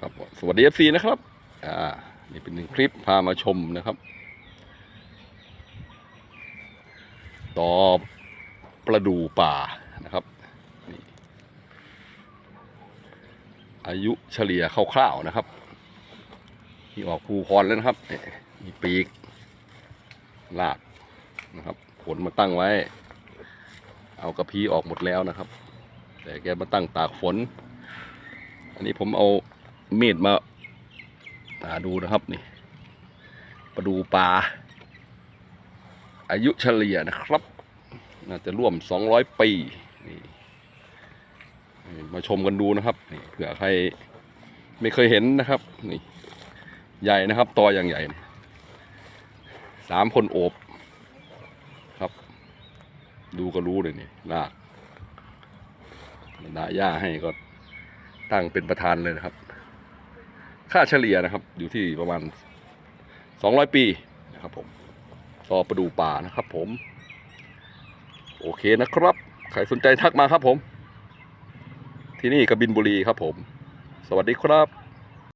ครับสวัสดีเอฟซีนะครับ อ่า นี่เป็นหนึ่งคลิปพามาชมนะครับ ต่อประดูป่านะครับอายุเฉลี่ยคร่าวๆนะครับ ที่ออกภูพรแล้วนะครับนี่มีปีกลากนะครับ ขนมาตั้งไว้ เอากระพี้ออกหมดแล้วนะครับ แต่แกมาตั้งตากฝน อันนี้ผมเอา มีดมาหาดูนะครับนี่มาดูปลาอายุเฉลี่ยนะครับ น่าจะร่วม 200 ปีนี่นี่มาชมกันดูนะครับนี่เผื่อใครไม่เคยเห็นนะครับนี่ใหญ่นะครับตออย่างใหญ่สามคนโอบครับ ดูก็รู้เลยนี่ลากดาหญ้าให้ก็ตั้งเป็นประธานเลยนะครับ ค่าเฉลี่ยนะครับ อยู่ที่ประมาณ 200 ปีนะครับผมต่อประดูป่านะครับผม โอเคนะครับ ใครสนใจทักมาครับผม ที่นี่กบินบุรีครับผม สวัสดีครับ